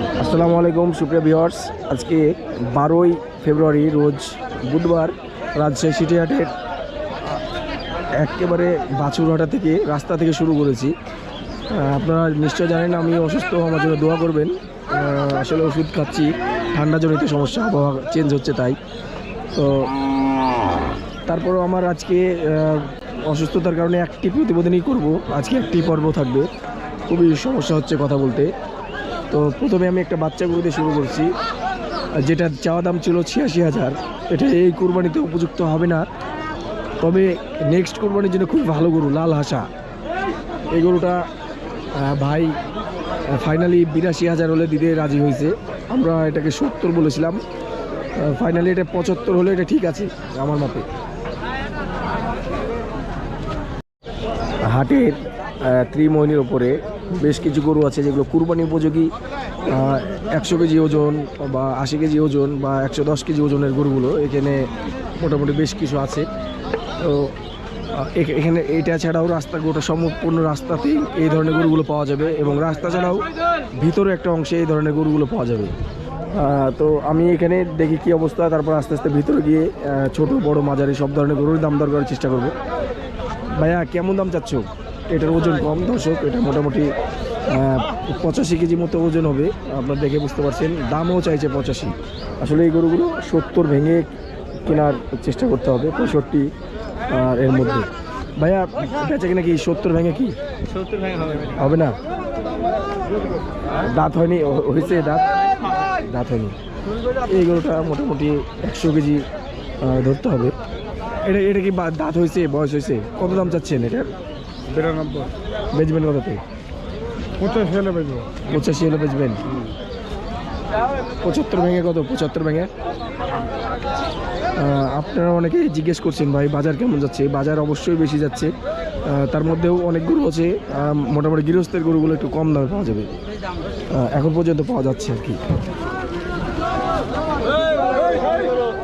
আসসালামু আলাইকুম, সুপ্রিয়া ভিওয়ার্স আজকে বারোই ফেব্রুয়ারি, রোজ বুধবার রাজশাহী সিটি হাটের একেবারে বাছুরহাটা থেকে, রাস্তা থেকে শুরু করেছি। আপনারা নিশ্চয় জানেন আমি অসুস্থ, আমার জন্য দোয়া করবেন। আসলে ওষুধ খাচ্ছি ঠান্ডা ঠান্ডাজনিত সমস্যা, আবহাওয়া চেঞ্জ হচ্ছে তাই। তো তারপরও আমার আজকে অসুস্থতার কারণে একটি প্রতিবেদনই করব। আজকে একটি পর্ব থাকবে। খুবই সমস্যা হচ্ছে কথা বলতে। তো প্রথমে আমি একটা বাচ্চা গরু দিয়ে শুরু করছি। যেটার চাওয়া দাম ছিল ছিয়াশি হাজার। এটা এই কুরবানিতে উপযুক্ত হবে না। তবে নেক্সট কুরবানির জন্য খুব ভালো গরু, লাল হাসা। এই গরুটা ভাই ফাইনালি বিরাশি হাজার হলে দিতে রাজি হয়েছে। আমরা এটাকে সত্তর বলেছিলাম। ফাইনালি এটা পঁচাত্তর হলে এটা ঠিক আছে, আমার মতে। হাটের ত্রিমোহিনীর ওপরে বেশ কিছু গরু আছে যেগুলো কুরবানি উপযোগী একশো কেজি ওজন বা আশি কেজি ওজন বা একশো দশ কেজি ওজনের গরুগুলো এখানে মোটামুটি বেশ কিছু আছে। তো এখানে এটা ছাড়াও রাস্তা, গোটা সম্পূর্ণ রাস্তাতেই এই ধরনের গরুগুলো পাওয়া যাবে এবং রাস্তা ছাড়াও ভিতরে একটা অংশে এই ধরনের গরুগুলো পাওয়া যাবে। তো আমি এখানে দেখি কি অবস্থা, তারপর আস্তে আস্তে ভিতরে গিয়ে ছোট, বড়, মাঝারি সব ধরনের গরুর দাম দর করার চেষ্টা করব। ভাইয়া, কেমন দাম চাচ্ছ? এটার ওজন কম। দর্শক এটা মোটামুটি পঁচাশি কেজি মতো ওজন হবে। আপনার দেখে বুঝতে পারছেন দামও চাইছে পঁচাশি। আসলে এই গরুগুলো সত্তর ভেঙে কেনার চেষ্টা করতে হবে পঁয়ষট্টি আর এর মধ্যে। ভাইয়া বেচা কিনা কি সত্তর ভেঙে কি? হবে হবে না? দাঁত হয়নি? হয়েছে দাঁত? দাঁত হয়নি। এই গরুটা মোটামুটি একশো কেজি ধরতে হবে। এটা এটা কি বা- দাঁত হয়েছে বয়স হয়েছে? কত দাম চাচ্ছেন এটার? বিরানব্বই। বেচবেন কততে পঞ্চাশ হলে বেজবো পঁচাশি হলে বেচবেন। পঁচাত্তর ভেঙে কত? পঁচাত্তর ভেঙে? আপনারা অনেকে জিজ্ঞেস করছেন ভাই বাজার কেমন যাচ্ছে? বাজার অবশ্যই বেশি যাচ্ছে। তার মধ্যেও অনেক গরু আছে। মোটামুটি গৃহস্থের গরুগুলো একটু কম দামে পাওয়া যাবে। এখন পর্যন্ত পাওয়া যাচ্ছে আর কি।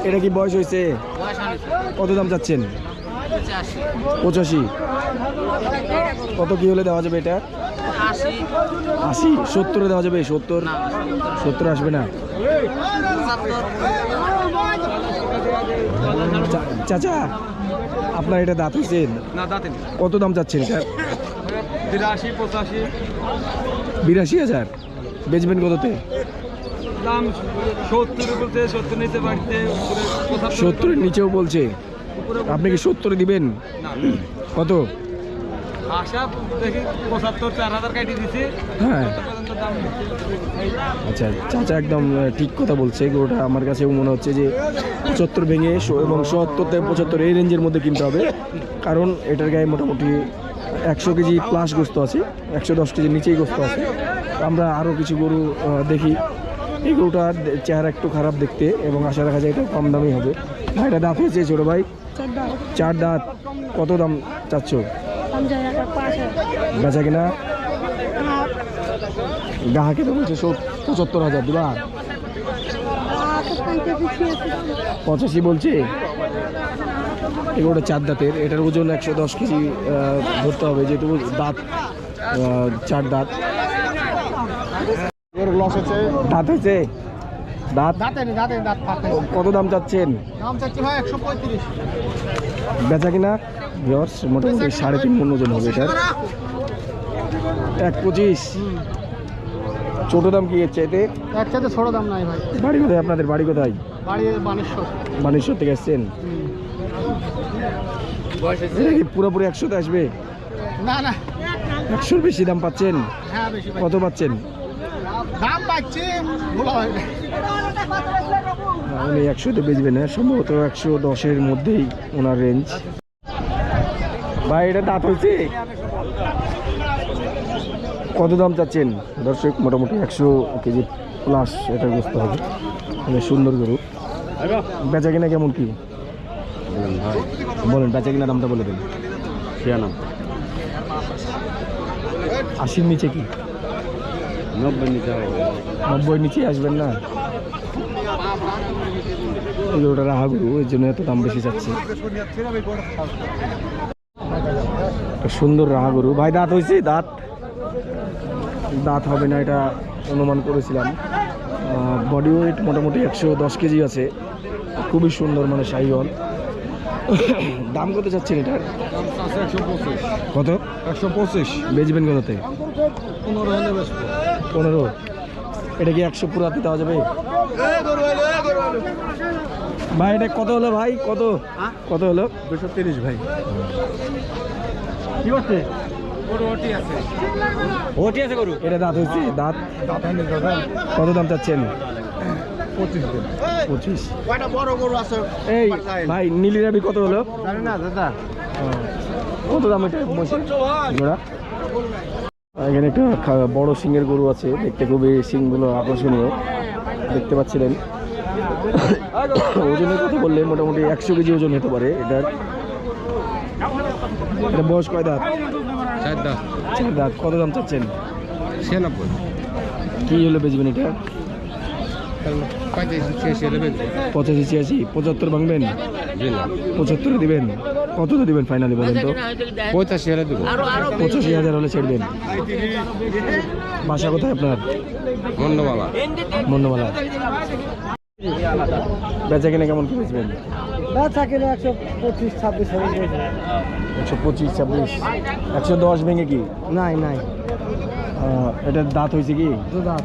এটা কি বয়স হয়েছে? কত দাম চাচ্ছেন? পঁচাশি। কত কি হলে দেওয়া যাবে এটা? আশি। সত্তরে দেওয়া যাবে? সত্তর? সত্তর আসবে না? চাচা আপনার এটা দাঁত হয়েছে। না দাঁতেন কত দাম চাচ্ছেন এটা? বিরাশি পঁচাশি। বিরাশি হাজার? বেচবেন কততে? দাম সত্তর বলতে সত্তর বাড়িতে সত্তরের নিচেও বলছে। আপনি কি সত্তরে দিবেন? কত? আশা দেখি পঁচাত্তর চার হাজার কাটি দিছি। হ্যাঁ। কত পর্যন্ত দাম আচ্ছা চাচা একদম ঠিক কথা বলছে। গরুটা আমার কাছেও মনে হচ্ছে যে পঁচাত্তর ভেঙে এবং সত্তর থেকে পঁচাত্তর এই রেঞ্জের মধ্যে কিনতে হবে। কারণ এটার গায়ে মোটামুটি একশো কেজি প্লাস গোস্ত আছে একশো দশ কেজির নিচেই গোস্ত আছে। আমরা আরও কিছু গরু দেখি। এই গরুটার চেহারা একটু খারাপ দেখতে এবং আশা রাখা যায় এটা কম দামই হবে। ভাইটা দাঁত হয়েছে ছোটো ভাই। চার দাঁত। কত দাম চাচ্ছ? বেচা কিনা? গ্রাহকে তো বলছে পঁচাত্তর হাজার দিবা। পঁচাশি বলছে। এগুলো চার দাঁতের। এটার ওজন একশো দশ কেজি ধরতে হবে যেহেতু দাঁত চার দাঁত। এর লস হচ্ছে। দাঁত হয়েছে? দাঁত? কত দাম চাচ্ছেন? দাম চাচ্ছি ভাই একশো পঁয়ত্রিশ। বেচা কিনা? ভিওর্স মোটামুটি সাড়ে তিন মন ওজন হবে এটার। এক পঁচিশ। ছোট দাম কি এর চাইতে? একসাথে ছোট দাম নাই ভাই। বাড়ি কোথায়? আপনাদের বাড়ি কোথায়? বাড়ি বানেশ্বর। বানেশ্বর থেকে এসছেন? এটা কি পুরোপুরি একশোতে আসবে? না না। একশোর বেশি দাম পাচ্ছেন? হ্যাঁ কত পাচ্ছেন? দাম পাচ্ছি উনি একশোতে বেচবেন না সম্ভবত একশো দশের মধ্যেই ওনার রেঞ্জ ভাই এটা দাঁত হয়েছে? কত দাম চাচ্ছেন? দর্শক মোটামুটি একশো কেজি প্লাস এটা বুঝতে হবে। মানে সুন্দর গরু। বেচা কিনা কেমন কি? বলেন বেচা কিনা দামটা বলে দেন। ছিয়ানব্বই। আশির নিচে কি? নব্বই হবে। নব্বই নিচে আসবেন না? এই গরুটা রাহা গরু এর জন্য এত দাম বেশি যাচ্ছে সুন্দর রাহা গরু। ভাই, দাঁত হয়েছে দাঁত। দাঁত হবে না, এটা অনুমান করেছিলাম। বডি ওয়েট মোটামুটি একশো দশ কেজি আছে। খুবই সুন্দর মানে সাইওয়াল দাম কত চাচ্ছেন এটার? কত? একশো পঁচিশ বেচবেন কততে পনেরো। এটা কি একশো পুরাতে দেওয়া যাবে? ভাই, এটা কত হলো ভাই? কত? কত হলো? দুশো তিরিশ ভাই। কি করছে? ওটি আছে। গরু? এটা দাঁত হয়েছে? দাঁত? কত দাম চাচ্ছেন? পঁচিশ পঁচিশ? বড় গরু আছে? এই ভাই নীলি রাবি কত হলো? জানি না দাদা। কত দাম এটা? এখানে একটা বড় সিংয়ের গরু আছে। দেখতে খুবই সিংগুলো আকর্ষণীয়। দেখতে পাচ্ছিলেন। ওজনের কথা বললে মোটামুটি একশো কেজি ওজন হতে পারে। এটার এটা বয়স কয় দাঁত? চার দাঁত। চার দাঁত। কত দাম চাচ্ছেন? ছিয়ানব্বই। কি হলে বেচবেন এটা? পঁচাশি ছিয়াশি। পঁচাত্তর ভাঙবেন? পঁচাত্তরে দিবেন? কত তো দিবেন ফাইনালি বলেন তো? পঁচাশি দেবো। পঁচাশি হাজার হলে ছেড়বেন। বাসা কোথায় আপনার? মন্ডমালা। মন্ডমালা। বেচা কিনে কেমন কি বেচবেন? বাচ্চা কিনে একশো পঁচিশ ছাব্বিশ একশো পঁচিশ ছাব্বিশ। একশো দশ ভেঙে কি? নাই নাই। এটার দাঁত হয়েছে কি? দাঁত।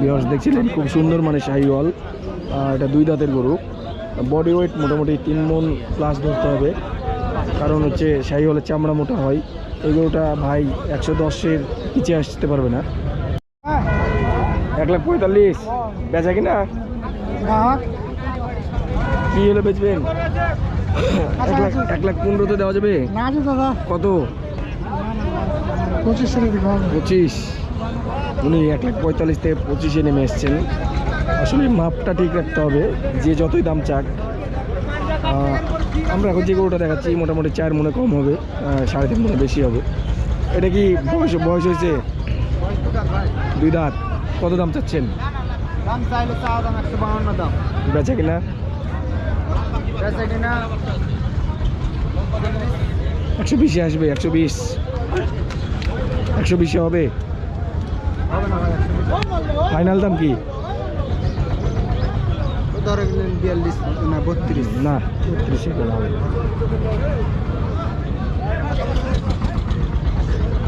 বিহস দেখছিলেন খুব সুন্দর মানে শাহিওয়াল। এটা দুই দাঁতের গরু। বডি ওয়েট মোটামুটি তিন মন প্লাস ধরতে হবে। কারণ হচ্ছে শাহিওয়ালের চামড়া মোটা হয়। এই গরুটা ভাই একশো দশের নিচে আসতে পারবে না। এক লাখ পঁয়তাল্লিশ। বেচা কিনা? কি হলে বেচবেন? এক লাখ এক পনেরোতে দেওয়া যাবে। না দাদা। কত? পঁচিশ পঁচিশ। উনি এক লাখ পঁয়তাল্লিশ থেকে পঁচিশে নেমে এসছেন। আসলে মাপটা ঠিক রাখতে হবে যে যতই দাম চাক। আমরা এখন যে গরুটা দেখাচ্ছি মোটামুটি চার মনে কম হবে সাড়ে তিন মনে বেশি হবে। এটা কি বয়স বয়স হয়েছে? দুই দাঁত। কত দাম চাচ্ছেন? দাম চাইলে চা দাম একশো বাউন্ন দাম। বেচা কিনা? বেচা কিনা? একশো বিশে আসবে একশো বিশ। একশো বিশে হবে? ফাইনাল দাম কি? ধরে গেলেন বিয়াল্লিশ না বত্রিশ। না বত্রিশে করা হবে।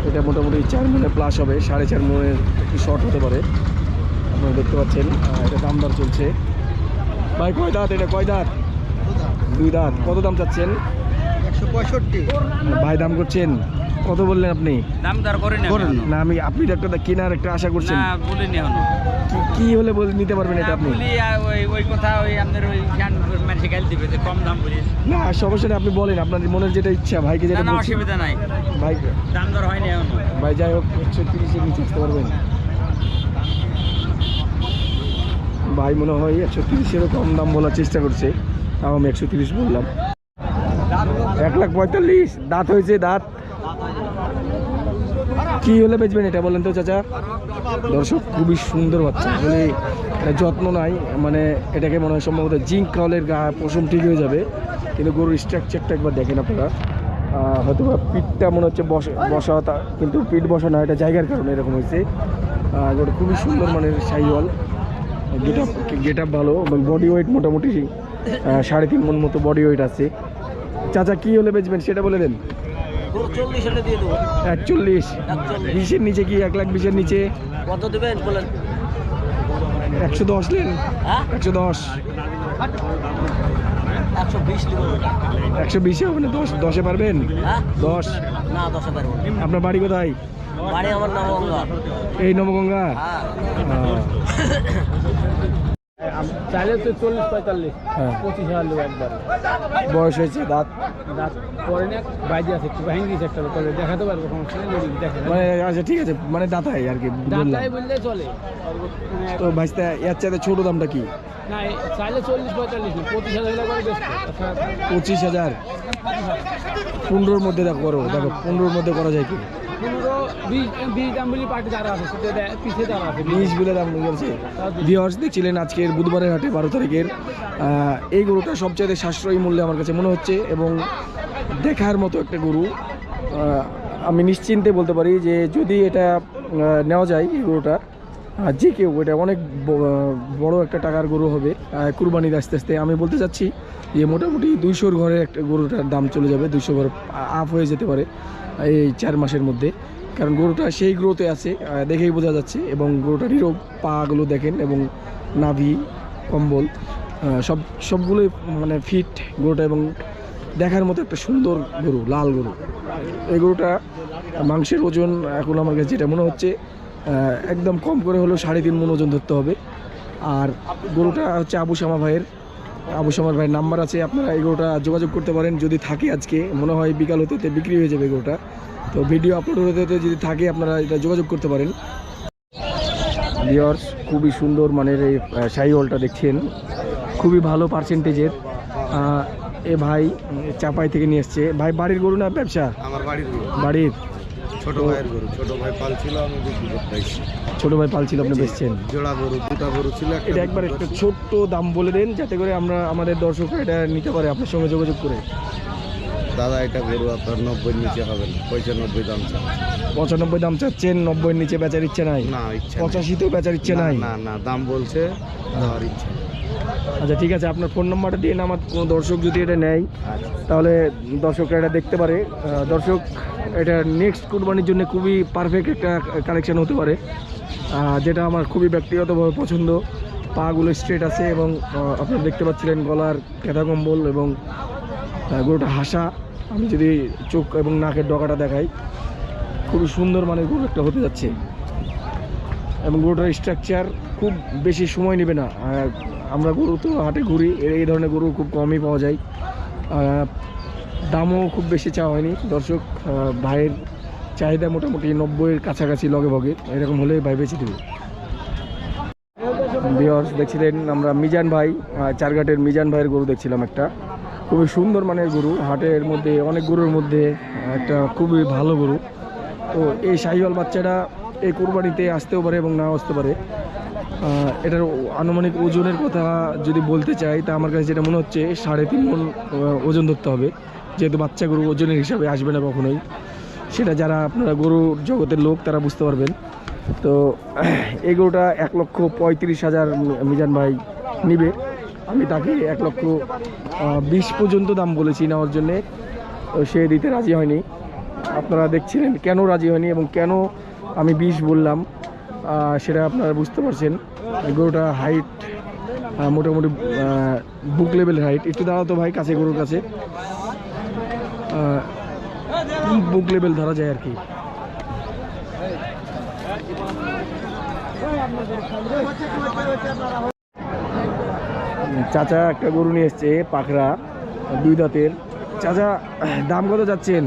এটা মোটামুটি চার মনে প্লাস হবে সাড়ে চার মনের একটু শর্ট হতে পারে। আপনারা দেখতে পাচ্ছেন এটা দাম দর চলছে। ভাই কয় দাঁত এটা? কয় দাঁত? দুই দাঁত। কত দাম চাচ্ছেন? একশো পঁয়ষট্টি। ভাই দাম করছেন। কত বললেন আপনি? দাম দর না করেন না আমি আপনি তো একটা কেনার একটা আশা করছেন। না বলিনি এখনও। কি- কি হলে বলে নিতে পারবেন এটা আপনি? ওই ওই কথা ওই আপনার ওই মানে গাল দিবে যে কম দাম বলিস। না সমস্যা নেই আপনি বলেন আপনার মনের যেটা ইচ্ছা ভাইকে যেটা না অসুবিধা নাই। ভাই দাম দর হয়নি এখনও। ভাই যাই হোক একশো তিরিশের নিচে আসতে পারবেন। ভাই মনে হয় একশো তিরিশেরও কম দাম বলার চেষ্টা করছে, তাও আমি একশো তিরিশ বললাম। এক লাখ পঁয়তাল্লিশ, দাঁত হয়েছে দাঁত। কি হলে বেচবেন এটা বলেন তো চাচা? দর্শক, খুবই সুন্দর বাচ্চা মানে যত্ন নাই মানে এটাকে মনে হয় সম্ভবত জিঙ্ক কাউলের গা, পশম ঠিক হয়ে যাবে, কিন্তু গরুর স্ট্রাকচারটা একবার দেখেন আপনারা। হয়তো পিঠটা মনে হচ্ছে বসা কিন্তু পিঠ বসা না, এটা জায়গার কারণে এরকম হয়েছে। গরু খুবই সুন্দর মানের Sahiwal. Get up get up ভালো বডি ওয়েট মোটামুটি সাড়ে তিন মন মতো বডি ওয়েট আছে। চাচা কি হলে বেচবেন সেটা বলে দেন। একচল্লিশ। বিশের নিচে কি এক লাখ বিশের নিচে? কত দেবেন বলেন। একশো দশ নেন। হ্যাঁ? একশো দশ। একশো বিশ হবে না দশ? দশে পারবেন? হ্যাঁ? দশ। না দশে পারব আপনার বাড়ি কোথায়? বাড়ি আমার নাম অঙ্গা এই নবগঙ্গা? হ্যাঁ। চাইলে তো চল্লিশ পঁয়তাল্লিশ হ্যাঁ। পঁচিশ হাজার লোক একবার। বয়স হয়েছে দাঁত। দাঁত পরে না বাইরে আছে একটু ভেঙে গেছে একটা করে দেখাতে পারব সমস্যা নেই দেখে মানে আচ্ছা ঠিক আছে মানে দাঁতাই আর কি দাঁতাই বললে চলে। তো ভাইস্তা এর চাইতে ছোট দামটা কি? না চাইলে চল্লিশ পঁয়তাল্লিশ না পঁচিশ হাজার করে পঁচিশ হাজার? পনেরোর মধ্যে দেখো করো দেখো পনেরোর মধ্যে করা যায় কি? পনেরো দেখছিলেন আজকের বুধবারের হাটে বারো তারিখের এই গরুটা সবচেয়ে সাশ্রয়ী মূল্যে আমার কাছে মনে হচ্ছে এবং দেখার মতো একটা গরু আমি নিশ্চিন্তে বলতে পারি যে যদি এটা নেওয়া যায় এই গরুটা যে কেউ, এটা অনেক বড় একটা টাকার গরু হবে কুরবানির আস্তে আস্তে আমি বলতে চাচ্ছি যে মোটামুটি দুইশোর ঘরে একটা গরুটার দাম চলে যাবে দুইশো ঘর আপ হয়ে যেতে পারে, এই চার মাসের মধ্যে। কারণ গরুটা সেই গ্রোতে আছে দেখেই বোঝা যাচ্ছে। এবং গরুটার নিরোগ পাগুলো দেখেন এবং নাভি, কম্বল সব, সবগুলোই মানে ফিট গরুটা এবং দেখার মতো একটা সুন্দর গরু, লাল গরু। এই গরুটা মাংসের ওজন এখন আমার কাছে যেটা মনে হচ্ছে একদম কম করে হলেও সাড়ে তিন মন ওজন ধরতে হবে। আর গরুটা হচ্ছে আবু শামা ভাইয়ের আবু শামার ভাইয়ের নাম্বার আছে আপনারা এই গরুটা যোগাযোগ করতে পারেন। যদি থাকে আজকে মনে হয় বিকাল হতে হতে বিক্রি হয়ে যাবে গরুটা। তো ভিডিও আপলোড হতে হতে যদি থাকে আপনারা এটা যোগাযোগ করতে পারেন। ভিওর্স খুবই সুন্দর মানের এই শাহিওয়ালটা দেখছেন। খুবই ভালো পার্সেন্টেজের এ ভাই চাপাই থেকে নিয়ে এসছে। ভাই বাড়ির গরু না ব্যবসা? আমার বাড়ির বাড়ির? ছোট ভাইয়ের গরু। ছোট ভাই পাল ছিল আমি বিক্রি করতে আসছি। ছোট ভাই পালছিল আপনি বেচছেন? জোড়া গরু দুটা গরু ছিল এটা একবার একটা ছোট্ট দাম বলে দেন যাতে করে আমরা আমাদের দর্শকরা এটা নিতে পারে আপনার সঙ্গে যোগাযোগ করে। দাদা এটা গরু আপনার নব্বই নিচে হবে না পঁচানব্বই দাম চান পঁচানব্বই দাম চাচ্ছেন নব্বই নিচে বেচার ইচ্ছে নাই? না ইচ্ছা পঁচাশিতেও বেচার ইচ্ছে না, নাই? না না দাম বলছে দেওয়ার ইচ্ছা। আচ্ছা ঠিক আছে, আপনার ফোন নাম্বারটা দিয়ে আমার কোনো দর্শক যদি এটা নেয়, তাহলে দর্শকরা এটা দেখতে পারে। দর্শক, এটা নেক্সট কুরবানির জন্য খুবই পারফেক্ট একটা কালেকশান হতে পারে। যেটা আমার খুবই ব্যক্তিগতভাবে পছন্দ। পাগুলো স্ট্রেট আছে এবং আপনারা দেখতে পাচ্ছিলেন গলার কেদা কম্বল এবং গরুটা হাসা। আমি যদি চোখ এবং নাকের ডগাটা দেখাই, খুবই সুন্দর মানের গরু একটা হতে যাচ্ছে। এবং গরুটার স্ট্রাকচার খুব বেশি সময় নেবে না। আমরা গরু তো হাটে ঘুরি এই- ধরনের গরু খুব কমই পাওয়া যায়। দামও খুব বেশি চাওয়া হয়নি। দর্শক ভাইয়ের চাহিদা মোটামুটি নব্বইয়ের কাছাকাছি লগে ভগে এরকম হলে ভাই বেশি দেবে। বিয়র্স দেখছিলেন আমরা মিজান ভাই চারঘাটের মিজান ভাইয়ের গরু দেখছিলাম একটা। খুবই সুন্দর মানের গরু। হাটের মধ্যে, অনেক গরুর মধ্যে একটা খুবই ভালো গরু। তো এই শাহিওয়াল বাচ্চাটা এই কোরবানিতে আসতেও পারে এবং নাও আসতে পারে। এটার আনুমানিক ওজনের কথা যদি বলতে চাই, তা আমার কাছে যেটা মনে হচ্ছে, সাড়ে তিন মন ওজন ধরতে হবে। যেহেতু বাচ্চা গরু ওজনের হিসাবে আসবে না কখনোই। সেটা যারা আপনারা গরুর জগতের লোক, তারা বুঝতে পারবেন। তো, এই গরুটা এক লক্ষ পঁয়ত্রিশ হাজার মিজান ভাই নিবে। আমি তাকে এক লক্ষ বিশ পর্যন্ত দাম বলেছি নেওয়ার জন্যে। সে দিতে রাজি হয়নি। আপনারা দেখছিলেন কেন রাজি হয়নি এবং কেন আমি বিশ বললাম সেটা আপনারা বুঝতে পারছেন। গরুটা হাইট মোটামুটি বুক লেভেলের হাইট একটু দাঁড়াতো ভাই কাছে গরুর কাছে। বুক লেভেল ধরা যায় আর কি? চাচা একটা গরু নিয়ে এসছে পাখরা দুই দাঁতের। চাচা দাম কত যাচ্ছেন?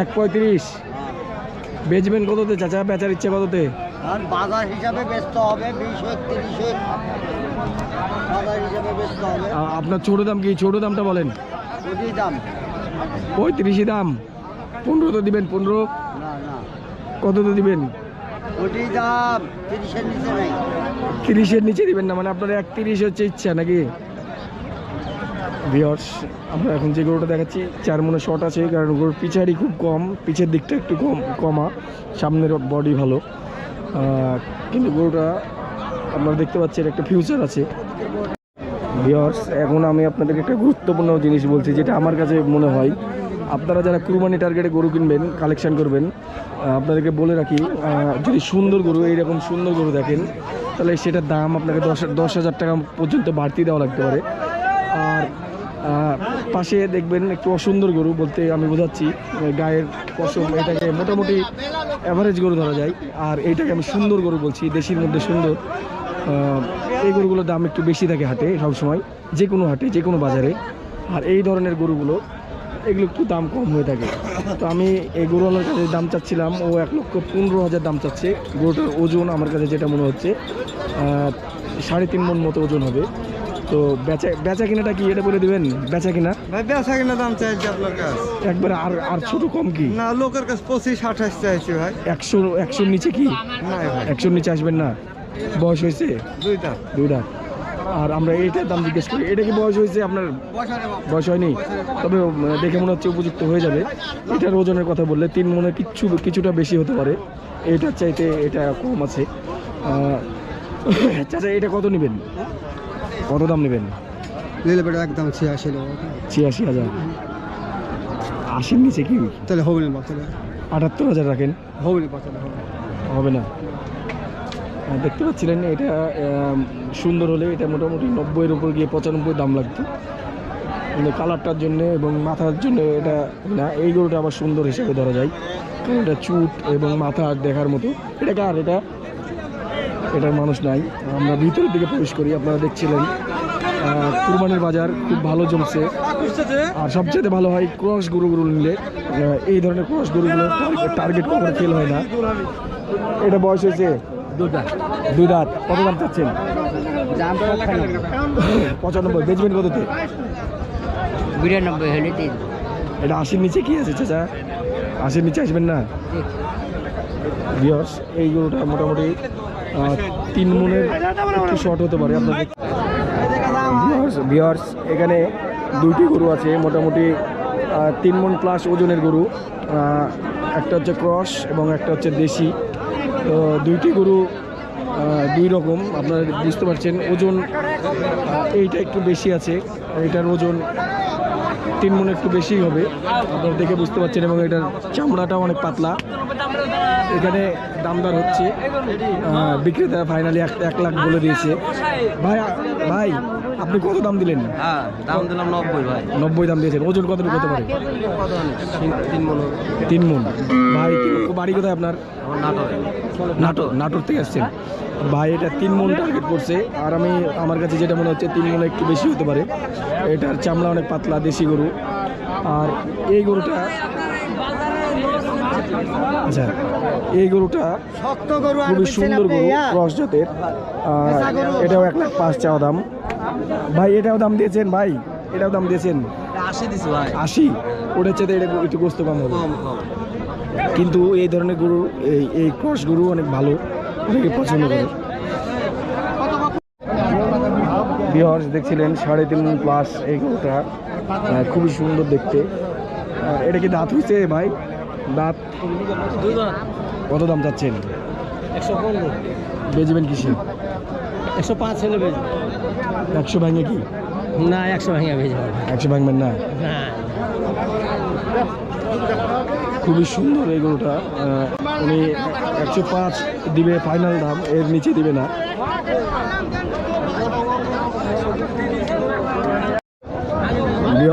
এক পঁয়ত্রিশ। বেচবেন কততে? চাচা বেচার ইচ্ছে কততে? আর বাজার হিসাবে ব্যস্ত হবে বিশ তিরিশে বাজার হিসাবে ব্যস্ত হবে। আপনার ছোট দাম কি? ছোট দামটা বলেন। কোটি দাম। পঁয়ত্রিশই দাম? পনেরো তো দিবেন পনেরো? কত তো দিবেন? দাম তিরিশের নিচে নেই। তিরিশের নিচে দিবেন না মানে আপনার এক তিরিশ হচ্ছে ইচ্ছা নাকি? ভিওর্স আমরা এখন যে গরুটা দেখাচ্ছি, চার মনে শর্ট আছে, কারণ গরুর পিছারই খুব কম, পিছের দিকটা একটু কম, কমা, সামনের বডি ভালো। কিন্তু গরুটা আপনারা দেখতে পাচ্ছেন একটা ফিউচার আছে। ভিওর্স এখন আমি আপনাদেরকে একটা গুরুত্বপূর্ণ জিনিস বলছি, যেটা আমার কাছে মনে হয়, আপনারা যারা কুরবানি টার্গেটে গরু কিনবেন কালেকশন করবেন আপনাদেরকে বলে রাখি যদি সুন্দর গরু, এইরকম সুন্দর গরু দেখেন, তাহলে সেটার দাম আপনাকে দশ দশ হাজার টাকা পর্যন্ত বাড়তি দেওয়া লাগতে পারে। আর পাশে দেখবেন একটু অসুন্দর গরু বলতে আমি বোঝাচ্ছি গায়ের পশম, এটাকে মোটামুটি অ্যাভারেজ গরু ধরা যায়। আর এইটাকে আমি সুন্দর গরু বলছি, দেশির মধ্যে সুন্দর। এই গরুগুলোর দাম একটু বেশি থাকে হাটে সবসময় যে কোনো হাটে যে কোনো বাজারে। আর এই ধরনের গরুগুলো, এগুলো একটু দাম কম হয়ে থাকে। তো আমি এই গরুওয়ালার কাছে দাম চাচ্ছিলাম, ও এক লক্ষ পনেরো হাজার দাম চাচ্ছে। গরুটার ওজন আমার কাছে যেটা মনে হচ্ছে সাড়ে তিন মন মতো ওজন হবে। তো বেচা বেচা কিনাটা কি? এটা বলে দিবেন বেচা কিনা? ভাই বেচা কিনা দাম চাইছি আপনার কাছে। একবার আর আর ছোট কম কি? না লোকের কাছে পঁচিশ আঠাশ চাইছি ভাই। একশো একশোর নিচে কি? একশোর নিচে আসবেন না? বয়স হয়েছে? দুইটা দুই দাঁত। আর আমরা এইটার দাম জিজ্ঞেস করি এটা কি বয়স হয়েছে আপনার? বয়স হয়নি? তবে দেখে মনে হচ্ছে উপযুক্ত হয়ে যাবে। এটার ওজনের কথা বললে তিন মনে কিছু কিছুটা বেশি হতে পারে। এটার চাইতে এটা কম আছে। চাচা এটা কত নেবেন? কত দাম নেবেন? নিলে বেটা একদম ছিয়াশি ছিয়াশি হাজার। আশির নিচে কি? তাহলে হবে না বাচ্চাটা আটাত্তর হাজার রাখেন। হবে না বাচ্চাটা হবে না। দেখতে পাচ্ছিলেন এটা সুন্দর হলে এটা মোটামুটি নব্বইয়ের উপর গিয়ে পঁচানব্বই দাম লাগতো। কিন্তু কালারটার জন্য এবং মাথার জন্য এটা না এই গরুটা আবার সুন্দর হিসেবে ধরা যায়। কারণ এটা চুট এবং মাথা দেখার মতো। এটা কার? এটা এটার মানুষ নাই। আমরা ভিতরের দিকে প্রবেশ করি আপনারা দেখছিলেন। কুরবানির বাজার খুব ভালো জমছে। আর সবচেয়ে ভালো হয় ক্রস গরুগুলো নিলে। এই ধরনের ক্রস গরুগুলো টার্গেট কখনো ফেল হয় না। এটা বয়স হয়েছে দুই দাঁত কত দাম চাচ্ছেন? পঁচানব্বই। বেচবেন কততে? বিরানব্বই হলে এটা আশির নিচে কি আছে চাচা? আশির নিচে আসবেন না? বিয়র্স এই গরুটা মোটামুটি তিন মনের একটু শর্ট হতে পারে আপনাদের। বিয়ার্স এখানে দুইটি গরু আছে, মোটামুটি তিন মন প্লাস ওজনের গরু। একটা হচ্ছে ক্রস এবং একটা হচ্ছে দেশি। তো দুইটি গরু দুই রকম। আপনারা বুঝতে পারছেন, ওজন এইটা একটু বেশি আছে। এইটার ওজন তিন মন একটু বেশি হবে। আপনারা দেখে বুঝতে পারছেন এবং এটার চামড়াটাও অনেক পাতলা। এখানে দামদার হচ্ছে। বিক্রেতা ফাইনালি এক এক লাখ বলে দিয়েছে। ভাই ভাই আপনি কত দাম দিলেন? হ্যাঁ দাম দিলাম নব্বই ভাই। নব্বই দাম দিয়েছেন। ওজন কতটুকু হতে পারে? তিন মন। তিন মন। ভাই বাড়ি কোথায় আপনার? নাটোর। নাটোর থেকে আসছেন। ভাই এটা তিন মন টার্গেট করছে। আর আমি আমার কাছে যেটা মনে হচ্ছে তিন মনে একটু বেশি হতে পারে। এটার চামড়া অনেক পাতলা দেশি গরু। আর এই গরুটা আচ্ছা এই গরুটা খুবই সুন্দর গরু? ক্রস জাতের। এটাও এক লাখ পাঁচ চাওয়া দাম। ভাই এটাও দাম দিয়েছেন ভাই? এটাও দাম দিয়েছেন? আশি ওটার চাইতে এটা একটু গোস্ত কম হবে। কিন্তু এই ধরনের গরু এই এই ক্রস গরু অনেক ভালো অনেকে পছন্দ করে। বিহার দেখছিলেন সাড়ে তিন প্লাস এই গরুটা খুবই সুন্দর দেখতে। এটা কি দাঁত হয়েছে ভাই? দাঁত কত দাম চাচ্ছেন? একশো পনেরো বেচবেন কিসে? একশো পাঁচ হলে একশো ভাঙে কি? না একশো ভাঙিয়া বেজবে একশো ভাঙবেন না? খুবই সুন্দর এই গরুটা। উনি একশো পাঁচ দিবে ফাইনাল দাম, এর নিচে দিবে না।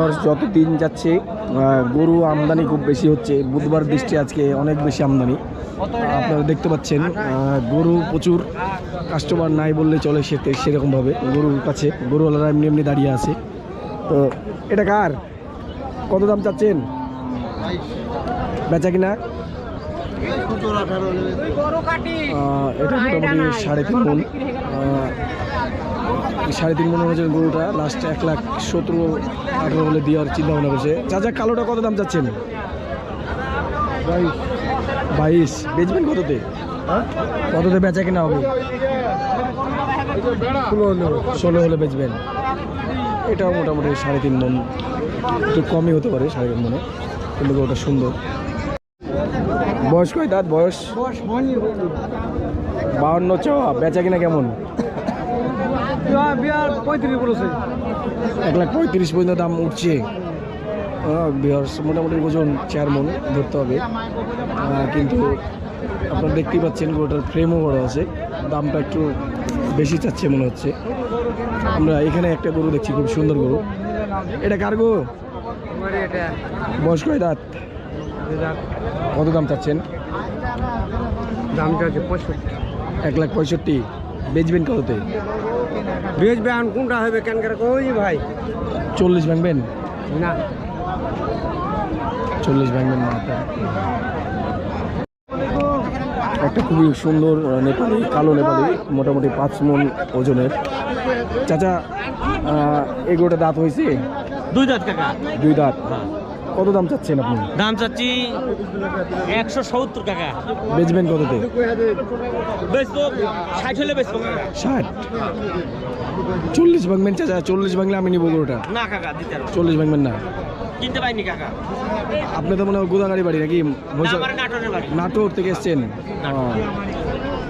বিহার যত দিন যাচ্ছে গরু আমদানি খুব বেশি হচ্ছে। বুধবার দৃষ্টি আজকে অনেক বেশি আমদানি। আপনারা দেখতে পাচ্ছেন গরু প্রচুর কাস্টমার নাই বললে চলে সে সেরকমভাবে গরুর কাছে। গরুওয়ালারা এমনি এমনি দাঁড়িয়ে আছে। তো এটা কার? কত দাম চাচ্ছেন? বেচা কিনা? এটা মোটামুটি সাড়ে তিন মন। সাড়ে তিন মনে হচ্ছে গরুটা লাস্ট এক লাখ সতেরো আঠেরো বলে দেওয়ার চিন্তা ভাবনা করছে। চাচা কালোটা কত দাম চাচ্ছেন? বাইশ। বেচবেন কততে? কততে বেচা কিনা হবে? ষোলো হলে বেচবেন। এটাও মোটামুটি সাড়ে তিন মন একটু কমই হতে পারে সাড়ে তিন মনে। কিন্তু গরুটা সুন্দর। বয়স কয় দাঁত? বয়স বাউন্ন চ বেচা কিনা কেমন? পঁয়ত্রিশ বলেছে এক লাখ পঁয়ত্রিশ পর্যন্ত দাম উঠছে। বিহার মোটামুটি ওজন চার মন ধরতে হবে। কিন্তু আপনারা দেখতেই পাচ্ছেন গরুটার ফ্রেমও বড় আছে। দামটা একটু বেশি চাচ্ছে মনে হচ্ছে। আমরা এখানে একটা গরু দেখছি খুব সুন্দর গরু। এটা কার গো? বয়স কয় দাঁত? কত দাম চাচ্ছেন? দামটা হচ্ছে পঁয়ষট্টি। এক লাখ পঁয়ষট্টি। বেচবেন কততে? বেচবে আন কোনটা হবে কেন করে কই ভাই? চল্লিশ ভাঙবেন? না। চল্লিশ ভাঙবেন না একটা খুবই সুন্দর নেপালি কালো নেপালি মোটামুটি পাঁচ মন ওজনের। চাচা আহ, এই গরুটা দাঁত হয়েছে? দুই দাঁত কাকা। দুই দাঁত। কত দাম চাচ্ছেন আপনি? দাম চাচ্ছি একশো সত্তর টাকা। বেচবেন কততে? বেচবো ষাট হলে বেচবো। ষাট? চল্লিশ ভাঙবেন চাচা চল্লিশ ভাঙলে আমি নিবো গরুটা। না কাকা দিতে চল্লিশ ভাঙবেন না? কিনতে পাইনি কাকা। আপনি তো মনে হয় গোদাগাড়ি বাড়ি নাকি? নাটোর থেকে এসছেন।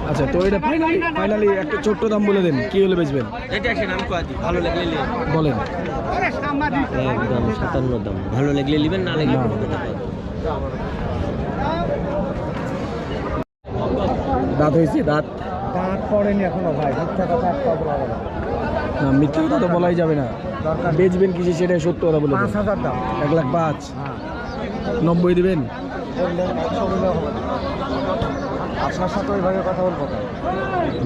আচ্ছা তো এটা ফাইনালি ফাইনালি একটা ছোট্ট দাম বলে দেন কি হলে বেচবেন? এটা আসেন আমি কয়ে ভালো লাগলে নিন বলেন। একদম সাতান্ন দাম ভালো লাগলে নেবেন না লাগলে। দাঁত হয়েছে দাঁত? দাঁত পড়েনি এখনও ভাই না। না মিথ্যা কথা তো বলাই যাবে না। বেচবেন কিছু সেটাই সত্য কথা বলে। পাঁচ হাজার দাম। এক লাখ পাঁচ। হ্যাঁ। নব্বই দিবেন? আপনার সাথে ওইভাবে কথা বলব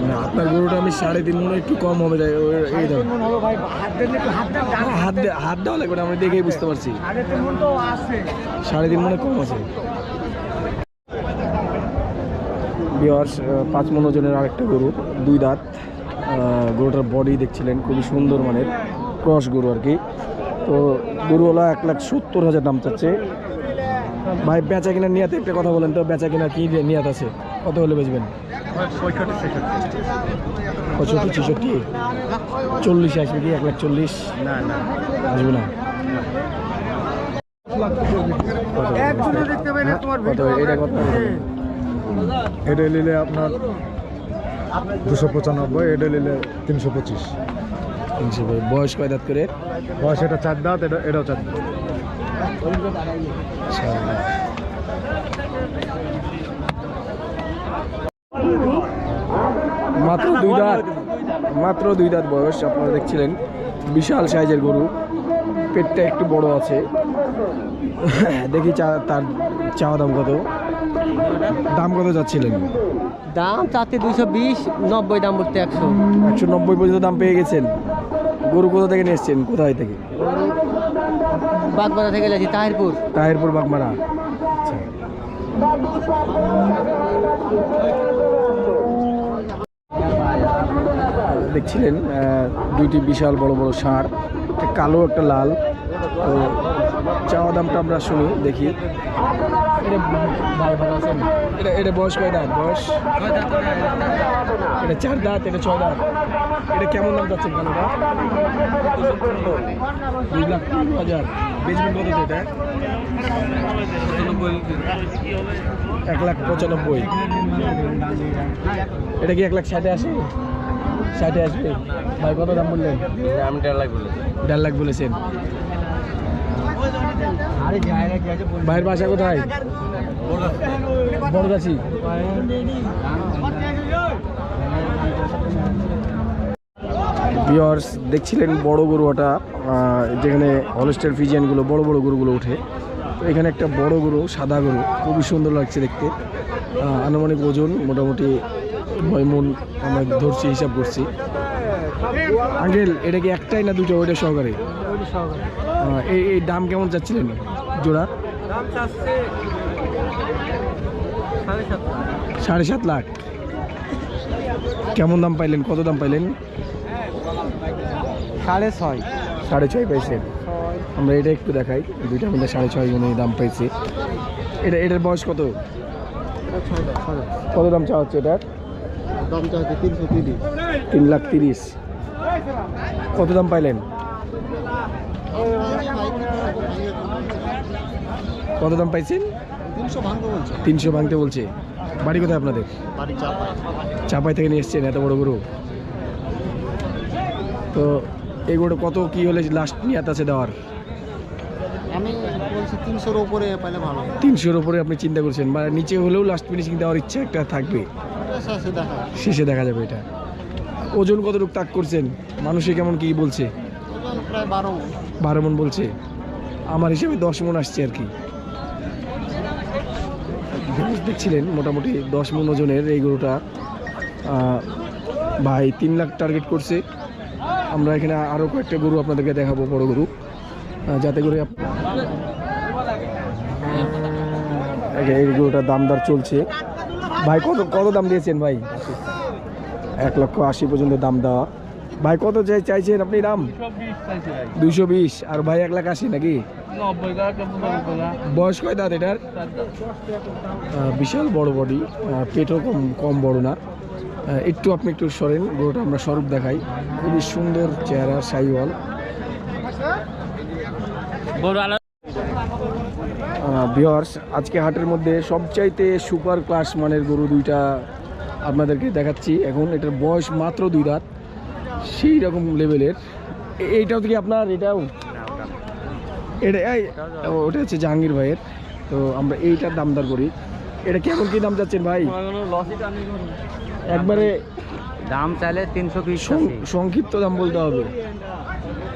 না আপনার গরুটা আমি সাড়ে তিন মনে একটু কম হবে এই দাম হাত হাত দেওয়া লাগবে না আমি দেখেই বুঝতে পারছি। মন সাড়ে তিন মনে কম আছে। বিয়ার্স পাঁচ মন ওজনের আরেকটা গরু দুই দাঁত। গরুটার বডি দেখছিলেন খুবই সুন্দর মানের ক্রস গরু আর কি। তো গরুওয়ালা এক লাখ সত্তর হাজার দাম চাচ্ছে। ভাই বেচা কিনা নিয়াতে একটা কথা বলেন তো বেচা কিনা কি নিয়াত আছে? কত হলে বেচবেন? পঁয়ষট্টি ছেষট্টি। চল্লিশে আসবে কি? এক লাখ চল্লিশ? না না। আসবে না? এটা নিলে আপনার দুশো পঁচানব্বই এটা নিলে তিনশো পঁচিশ। তিনশো। বয়স কয় দাঁত করে? বয়স এটা চার দাঁত এটা এটাও চার দাঁত। মাত্র দুই দাঁত মাত্র দুই দাঁত বয়স আপনারা দেখছিলেন। বিশাল সাইজের গরু। পেটটা একটু বড় আছে। দেখি চা তার চাওয়া দাম কত? দাম কত যাচ্ছিলেন? দাম চাচ্ছে দুইশো বিশ নব্বই দাম বলতে একশো। একশো নব্বই পর্যন্ত দাম পেয়ে গেছেন। গরু কোথা থেকে নিয়ে এসছেন? কোথায় থেকে? বাগবাজার থেকে গেছি তাহিরপুর। তাহিরপুর বাগমারা। আচ্ছা। দেখছিলেন দুইটি বিশাল বড় বড় ষাঁড়, একটা কালো, একটা লাল। তো চাওয়া দামটা আমরা শুনি, দেখি। এটা এটা বয়স কয় দাঁত? বয়স? এটা চার দাঁত, এটা ছয় দাঁত। এটা কেমন দাম যাচ্ছে কালোটা দুই লাখ পনেরো হাজার। বেচবেন কত এটা? এক লাখ পঁচানব্বই। এটা কি এক লাখ ষাটে আসে? ষাটে আসবে। ভাই কত দাম বললেন? আমি দেড় লাখ বলেছি। দেড় লাখ বলেছেন। ভাইয়ের বাসা কোথায়? বড়গাছি বিয়ার্স দেখছিলেন বড় গরু ওটা আহ, যেখানে হলস্টের ফিজিয়ানগুলো বড় বড় গরুগুলো ওঠে। তো এখানে একটা বড় গরু সাদা গরু খুবই সুন্দর লাগছে দেখতে। আনুমানিক ওজন মোটামুটি নয় মন আমরা ধরছি হিসাব করছি। আঙ্কেল এটা কি একটাই না দুটো ওইটা সহকারে? এই এই দাম কেমন চাচ্ছিলেন? জোড়া? সাড়ে সাত লাখ। কেমন দাম পাইলেন? কত দাম পাইলেন? সাড়ে ছয়। সাড়ে ছয় পাইছেন। আমরা এটা একটু দেখাই। দুইটা মিলে সাড়ে ছয় জনে দাম পাইছে। এটা এটার বয়স কত? কত দাম চাওয়া হচ্ছে এটার? দাম চাইছে তিনশো তিরিশ। তিন লাখ তিরিশ। কত দাম পাইলেন? কত দাম পাইছেন? তিনশো ভাঙতে বলছে। বাড়ি কোথায় আপনাদের? চাপাই। থেকে নিয়ে এসছেন এত বড় গরু। তো এই গরু কত কি হলে লাস্ট নিয়াত আছে দেওয়ার? আমি বলছি তিনশোর উপরে পাইলে ভালো তিনশোর উপরে আপনি চিন্তা করছেন বা নিচে হলেও লাস্ট ফিনিশিং দেওয়ার ইচ্ছা একটা থাকবে। শেষে দেখা যাবে এটা। ওজন কতটুকু তাক করছেন? মানুষে কেমন কি বলছে? বারো মন বলছে। আমার হিসেবে দশ মন আসছে আর কি। দেখছিলেন মোটামুটি দশ মন ওজনের এই গরুটা। ভাই তিন লাখ টার্গেট করছে। আমরা এখানে আরও কয়েকটা গরু আপনাদেরকে দেখাবো, বড় গরু। যাতে করে এই গরুটার দামদার চলছে। ভাই, কত কত দাম দিয়েছেন ভাই? এক লক্ষ আশি পর্যন্ত দাম দেওয়া। ভাই, কত চাই চাইছেন আপনি দাম? দুইশো বিশ। আর ভাই, এক লাখ আশি নাকি? বয়স কয় দাঁত এটার? বিশাল বড় বডি পেটও কম কম বড় না। একটু আপনি একটু সরেন গরুটা আমরা স্বরূপ দেখাই। খুবই সুন্দর চেহারা সাইওয়াল। ভিওয়ার্স আজকে হাটের মধ্যে সবচাইতে সুপার ক্লাস মানের গরু দুইটা আপনাদেরকে দেখাচ্ছি। এখন এটার বয়স মাত্র দুই দাঁত। সেই রকম লেভেলের এইটাও কি আপনার? এটাও? এটা ও, ওটা হচ্ছে জাহাঙ্গীর ভাইয়ের। তো আমরা এইটার দাম দামদার করি। এটা কেমন কি দাম যাচ্ছেন ভাই? একবারে দাম চাইলে তিনশো সংক্ষিপ্ত দাম বলতে হবে।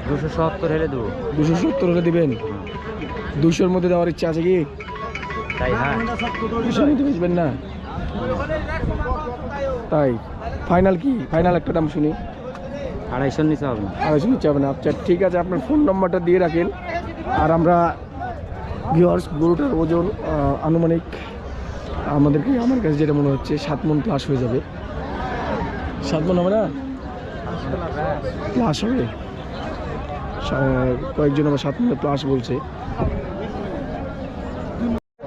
দুশো সত্তর হেলে দেবো। দুশো সত্তর হলে দিবেন? দুশোর মধ্যে দেওয়ার ইচ্ছা আছে কি? তাই হ্যাঁ। দুশোর মধ্যে বেচবেন না? তাই। ফাইনাল কি? ফাইনাল একটা দাম শুনি। আড়াইশোর নিচে হবে না। আলোচনা নিচ্ছে হবে না। আচ্ছা ঠিক আছে আপনার ফোন নম্বরটা দিয়ে রাখেন। আর আমরা ভিওয়ার্স গরুটার ওজন আনুমানিক আমাদেরকে আমার কাছে যেটা মনে হচ্ছে সাত মন প্লাস হয়ে যাবে। সাত মন হবে না? প্লাস হবে। কয়েকজন আবার সাত মনে প্লাস বলছে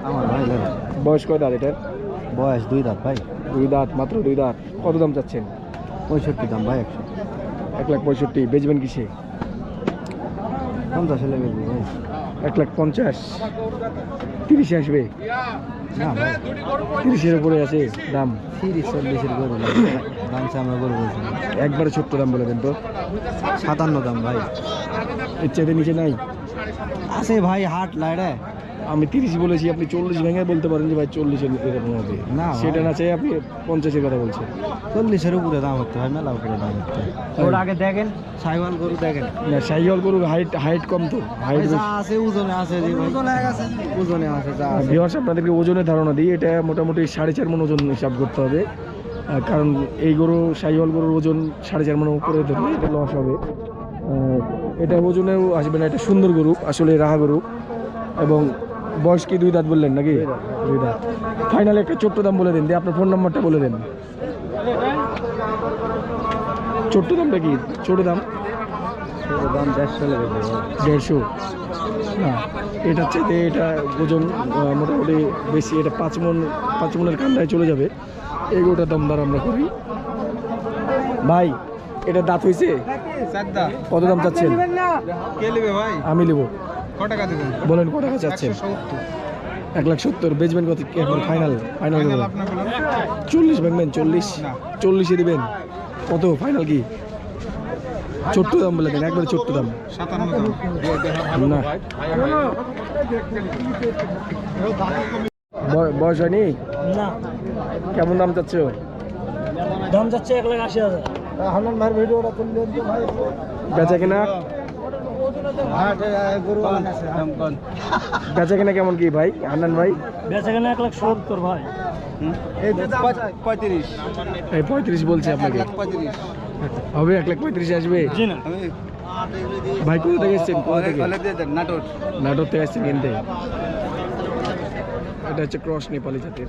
আমার ভাই বয়স কয় দাঁত এটার? বয়স দুই দাঁত ভাই। দুই দাঁত মাত্র দুই দাঁত। কত দাম চাচ্ছেন? পঁয়ষট্টি দাম ভাই একশো। এক লাখ পঁয়ষট্টি বেচবেন কিসে? পঞ্চাশ হলে বেচবো ভাই। এক লাখ পঞ্চাশ। তিরিশে আসবে? তিরিশের উপরে আছে দাম। তিরিশ চল্লিশের গরু দাম চা আমরা গরু বলছি। একবারে ছোট্ট দাম বলে দেন তো। সাতান্ন দাম ভাই। এর চাইতে নিচে নাই? আছে ভাই হাট লাইড়ে। আমি তিরিশ বলেছি আপনি চল্লিশ ভেঙে বলতে পারেন যে ভাই চল্লিশের এরকম হবে। না সেটা না চাই আপনি পঞ্চাশের কথা বলছেন। চল্লিশের উপরে দাম হতে হয় মেলা উপরে দাম হতে হয় ওর আগে দেখেন সাইওয়াল গরু দেখেন। না সাইহল গরু হাইট হাইট কম তো। হাইট আছে ওজনে আছে যে ওজনে আছে ভিওয়ার্স আপনাদেরকে ওজনের ধারণা দিই এটা মোটামুটি সাড়ে চার মন ওজন হিসাব করতে হবে। কারণ এই গরু সাইওয়াল গরুর ওজন সাড়ে চার মনের উপরে ধরলে এটা লস হবে। এটা ওজনেও আসবে না এটা সুন্দর গরু আসলে রাহা গরু। এবং বয়স কি দুই দাঁত বললেন নাকি? দুই দাঁত। ফাইনাল একটা ছোট্ট দাম বলে দিন দিয়ে আপনার ফোন নাম্বারটা বলে দেন। ছোট্ট দামটা কি? ছোট দাম? দাম দেড়শো না এটা চাইতে এটা ওজন মোটামুটি বেশি এটা পাঁচ মন পাঁচ মনের কান্দায় চলে যাবে। এগুলোটা দামদার আমরা করি। ভাই এটা দাঁত হয়েছে কত দাম চাচ্ছেন? কে নেবে ভাই? আমি নেব। টাকা দেবেন বলেন কত টাকা চাচ্ছেন? এক লাখ সত্তর বেচবেন কত? ফাইনাল ফাইনাল চল্লিশ ভাঙবেন চল্লিশ। চল্লিশে দিবেন। কত? ফাইনাল কি? ছোট্ট দাম বলে দেন একবারে ছোট্ট দাম। না। বয়- বয়স হয়নি? না। কেমন দাম চাচ্ছ? দাম যাচ্ছে এক লাখ আশি হাজার। হান্নান ভাইয়ের ভিডিওটা তুললেন বেচা কেনা? বেচা কেনা কেমন কি ভাই? হান্নান ভাই? বেচা কেনা এক লাখ সত্তর ভাই। পঁয়ত্রিশ। এই পঁয়ত্রিশ বলছে আপনাকে। হবে এক লাখ পঁয়ত্রিশ আসবে? ভাই কোথা থেকে এসছেন? কোথা থেকে? নাটোর। নাটক থেকে এসছেন কিনতে। এটা হচ্ছে ক্রস নেপালি জাতের।